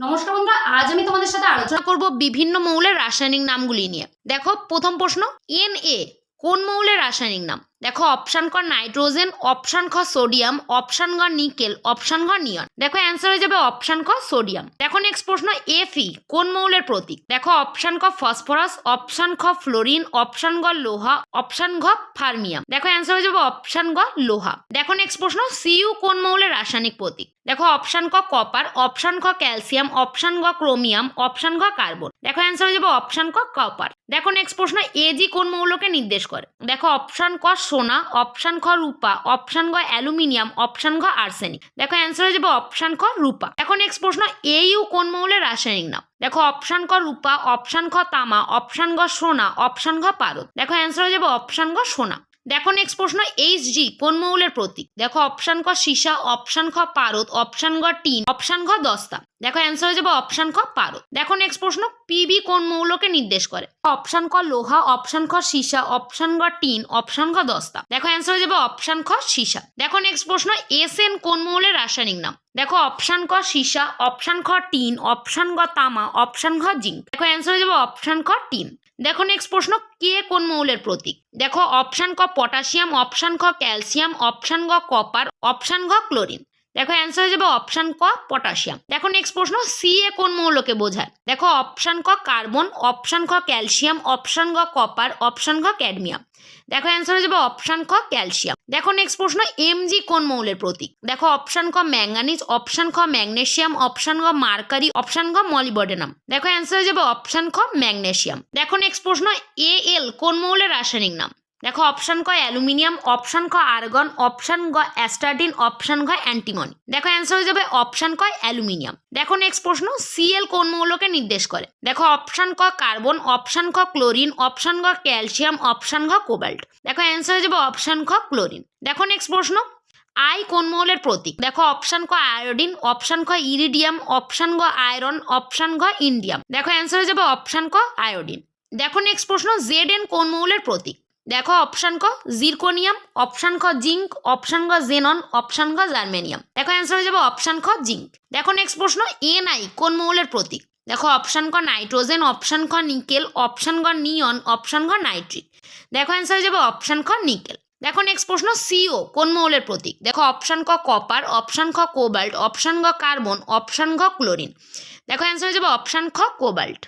নমস্কার বন্ধুরা, আজ আমি তোমাদের সাথে আলোচনা করব বিভিন্ন মৌলের রাসায়নিক নামগুলি নিয়ে। দেখো, প্রথম প্রশ্ন এন এ কোন মৌলের রাসায়নিক নাম? দেখো অপশান ক নাইট্রোজেন অপশান খ সোডিয়াম অপশান গ নিকেল অপশান ঘ নিয়ন দেখো অ্যান্সার হয়ে যাবে অপশান খ সোডিয়াম দেখো নেক্সট প্রশ্ন এফি কোন মৌলের প্রতীক দেখো অপশান ক ফসফরাস অপশান খ ফ্লোরিন অপশান গ লোহা অপশান ঘ ফার্মিয়াম দেখো অ্যান্সার হয়ে যাবে অপশান গ লোহা দেখো নেক্সট প্রশ্ন সিইউ কোন মৌলের রাসায়নিক প্রতীক দেখো অপশান ক কপার অপশান খ ক্যালসিয়াম অপশান গ ক্রোমিয়াম অপশান ঘ কার্বন দেখো অ্যান্সার হয়ে যাবে অপশান ক কপার দেখো নেক্সট প্রশ্ন এজি কোন মৌলকে নির্দেশ করে দেখো অপশান ক সোনা অপশান খ রূপা অপশান গ অ্যালুমিনিয়াম অপশান ঘ আর্সেনিক দেখো অ্যান্সার হয়ে যাবে অপশান খ রূপা এখন নেক্সট প্রশ্ন এইউ কোন মৌলের রাসায়নিক নাম দেখো অপশান ক রূপা অপশান খ তামা অপশান গ সোনা অপশান ঘ পারদ দেখো অ্যান্সার হয়ে যাবে অপশান গ সোনা দেখো নেক্সট প্রশ্ন এইচ জি কোন মৌলের প্রতীক দেখো অপশান ক সীসা অপশান খ পারদ অপশান গ টিন অপশান ঘ দস্তা দেখো অ্যান্সার হয়ে যাবে অপশান খ পারদ দেখো নেক্সট প্রশ্ন পিবি কোন মৌলকে নির্দেশ করে অপশান ক লোহা অপশান খ সীসা অপশান গ টিন অপশান ঘ দস্তা দেখো অ্যান্সার হয়ে যাবে অপশান খ সীসা দেখো নেক্সট প্রশ্ন এস এন কোন মৌলের রাসায়নিক নাম দেখো অপশান ক সীসা অপশান খ টিন অপশান গ তামা অপশান ঘ জিঙ্ক দেখো অ্যান্সার হয়ে যাবে অপশান খ টিন দেখো নেক্সট প্রশ্ন কে কোন মৌলের প্রতীক দেখো অপশান ক পটাশিয়াম অপশান খ ক্যালসিয়াম অপশান গ কপার অপশান ঘ ক্লোরিন দেখো অ্যান্সার হয়ে যাবে অপশান ক পটাশিয়াম দেখো নেক্সট প্রশ্ন সি এ কোন মৌলকে বোঝায় দেখো অপশান ক কার্বন অপশান খ ক্যালসিয়াম অপশান গ কপার অপশান ঘ ক্যাডমিয়াম দেখো অ্যান্সার হয়ে যাবে অপশান খ ক্যালসিয়াম দেখো নেক্সট প্রশ্ন এমজি কোন মৌলের প্রতীক দেখো অপশান ক ম্যাঙ্গানিজ অপশান খ ম্যাগনেশিয়াম অপশান গ মার্কারি অপশান গ মলিবডেনাম দেখো অ্যান্সার হয়ে যাবে অপশান খ ম্যাগনেশিয়াম দেখো নেক্সট প্রশ্ন এ এল কোন মৌলের রাসায়নিক নাম দেখো অপশান ক অ্যালুমিনিয়াম, অপশান খ আর্গন, অপশান গ অ্যাস্টাডিন অপশান ঘ অ্যান্টিমনি। দেখো অ্যান্সার হয়ে যাবে অপশান ক অ্যালুমিনিয়াম। দেখো নেক্সট প্রশ্ন সিএল কোন মৌলকে নির্দেশ করে? দেখো অপশান ক কার্বন, অপশান খ ক্লোরিন, অপশান গ ক্যালসিয়াম, অপশান ঘ কোবাল্ট। দেখো অ্যান্সার হয়ে যাবে অপশান খ ক্লোরিন। দেখো নেক্সট প্রশ্ন আই কোন মৌলের প্রতীক? দেখো অপশান ক আয়োডিন, অপশান খ ইরিডিয়াম, অপশান গ আয়রন, অপশান ঘ ইন্ডিয়াম। দেখো অ্যান্সার হয়ে যাবে অপশান ক আয়োডিন। দেখো নেক্সট প্রশ্ন জেড এন কোন মৌলের প্রতীক? দেখো অপশান ক জিরকোনিয়াম অপশান খ জিঙ্ক অপশান গ জেনন অপশান গ জার্মেনিয়াম দেখো অ্যান্সার হয়ে যাবে অপশান খ জিঙ্ক দেখো নেক্সট প্রশ্ন এন আই কোন মৌলের প্রতীক দেখো অপশান ক নাইট্রোজেন অপশান খ নিকেল অপশান গ নিয়ন অপশান ঘ নাইট্রিক দেখো অ্যান্সার হয়ে যাবে অপশান খ নিকেল দেখো নেক্সট প্রশ্ন সিও কোন মৌলের প্রতীক দেখো অপশান ক কপার অপশান খ কোবাল্ট অপশান গ কার্বন অপশান ঘ ক্লোরিন দেখো অ্যান্সার হয়ে যাবে অপশান খ কোবাল্ট